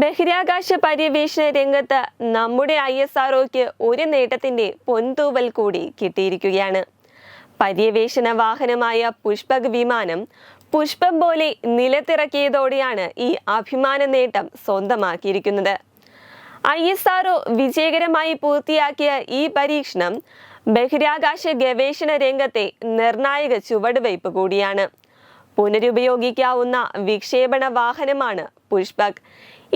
ബഹിരാകാശ പര്യവേഷണ രംഗത്ത് നമ്മുടെ ഐ എസ് ആർഒക്ക് ഒരു നേട്ടത്തിന്റെ പൊൻതൂവൽ കൂടി കിട്ടിയിരിക്കുകയാണ്. പര്യവേഷണ വാഹനമായ പുഷ്പക് വിമാനം പുഷ്പം പോലെ നിലത്തിറക്കിയതോടെയാണ് ഈ അഭിമാന നേട്ടം സ്വന്തമാക്കിയിരിക്കുന്നത്. ഐ എസ് ആർഒ വിജയകരമായി പൂർത്തിയാക്കിയ ഈ പരീക്ഷണം ബഹിരാകാശ ഗവേഷണ രംഗത്തെ നിർണായക ചുവടുവയ്പ് കൂടിയാണ്. പുനരുപയോഗിക്കാവുന്ന വിക്ഷേപണ വാഹനമാണ് പുഷ്പക്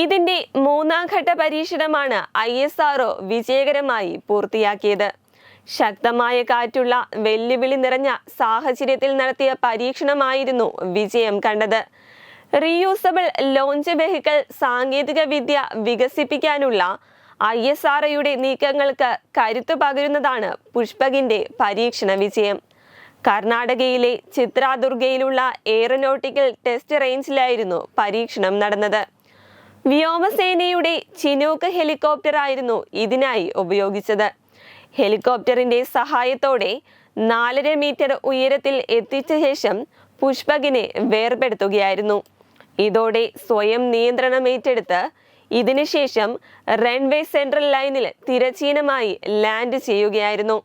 ഇതിന്റെ മൂന്നാം ഘട്ട പരീക്ഷണമാണ് ഐ എസ് ആർഒ വിജയകരമായി പൂർത്തിയാക്കിയത്. ശക്തമായ കാറ്റുള്ള വെല്ലുവിളി നിറഞ്ഞ സാഹചര്യത്തിൽ നടത്തിയ പരീക്ഷണമായിരുന്നു വിജയം കണ്ടത്. റീയൂസബിൾ ലോഞ്ച് വെഹിക്കിൾ സാങ്കേതിക വിദ്യ വികസിപ്പിക്കാനുള്ള ഐ എസ് ആർഒയുടെ നീക്കങ്ങൾക്ക് കരുത്തു പകരുന്നതാണ് പുഷ്പകിന്റെ പരീക്ഷണ വിജയം. കർണാടകയിലെ ചിത്രാദുർഗയിലുള്ള എയറോനോട്ടിക്കൽ ടെസ്റ്റ് റേഞ്ചിലായിരുന്നു പരീക്ഷണം നടന്നത്. വ്യോമസേനയുടെ ചിനൂക്ക് ഹെലികോപ്റ്റർ ആയിരുന്നു ഇതിനായി ഉപയോഗിച്ചത്. ഹെലികോപ്റ്ററിന്റെ സഹായത്തോടെ നാലര മീറ്റർ ഉയരത്തിൽ എത്തിച്ച ശേഷം പുഷ്പകിനെ വേർപെടുത്തുകയായിരുന്നു. ഇതോടെ സ്വയം നിയന്ത്രണം ഏറ്റെടുത്ത് ഇതിനുശേഷം റൺവേ സെൻട്രൽ ലൈനിൽ തിരച്ചീനമായി ലാൻഡ് ചെയ്യുകയായിരുന്നു.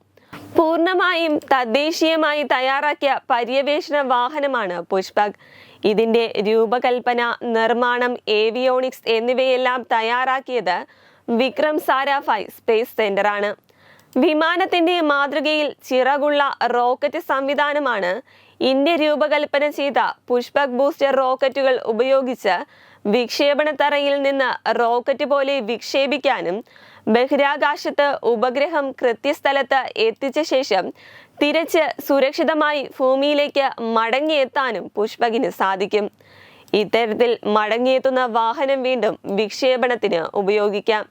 പൂർണമായും തദ്ദേശീയമായി തയ്യാറാക്കിയ പര്യവേഷണ വാഹനമാണ് പുഷ്പക്. ഇതിന്റെ രൂപകൽപ്പന നിർമ്മാണം ഏവിയോണിക്സ് എന്നിവയെല്ലാം തയ്യാറാക്കിയത് വിക്രം സാരാഫായ് സ്പേസ് സെന്റർ ആണ് വിമാനത്തിന്റെ മാതൃകയിൽ ചിറകുള്ള റോക്കറ്റ് സംവിധാനമാണ് ഇന്ത്യ രൂപകൽപ്പന ചെയ്ത പുഷ്പക് ബൂസ്റ്റർ റോക്കറ്റുകൾ ഉപയോഗിച്ച് വിക്ഷേപണ തറയിൽ നിന്ന് റോക്കറ്റ് പോലെ വിക്ഷേപിക്കാനും ബഹിരാകാശത്ത് ഉപഗ്രഹം കൃത്യസ്ഥലത്ത് എത്തിച്ച ശേഷം തിരിച്ച് സുരക്ഷിതമായി ഭൂമിയിലേക്ക് മടങ്ങിയെത്താനും പുഷ്പകിന് സാധിക്കും. ഇത്തരത്തിൽ മടങ്ങിയെത്തുന്ന വാഹനം വീണ്ടും വിക്ഷേപണത്തിന് ഉപയോഗിക്കാം.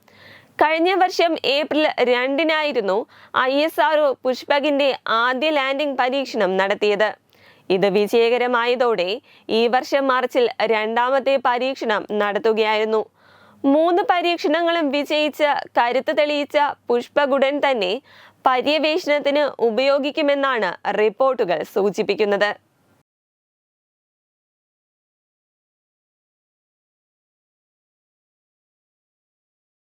കഴിഞ്ഞ വർഷം ഏപ്രിൽ രണ്ടിനായിരുന്നു ഐ എസ് ആർഒ പുഷ്പകിന്റെ ആദ്യ ലാൻഡിംഗ് പരീക്ഷണം നടത്തിയത്. ഇത് വിജയകരമായതോടെ ഈ വർഷം മാർച്ചിൽ രണ്ടാമത്തെ പരീക്ഷണം നടത്തുകയായിരുന്നു. മൂന്ന് പരീക്ഷണങ്ങളും വിജയിച്ച് കരുത്ത് തെളിയിച്ച പുഷ്പഗുഡൻ തന്നെ പര്യവേഷണത്തിന് ഉപയോഗിക്കുമെന്നാണ് റിപ്പോർട്ടുകൾ സൂചിപ്പിക്കുന്നത്.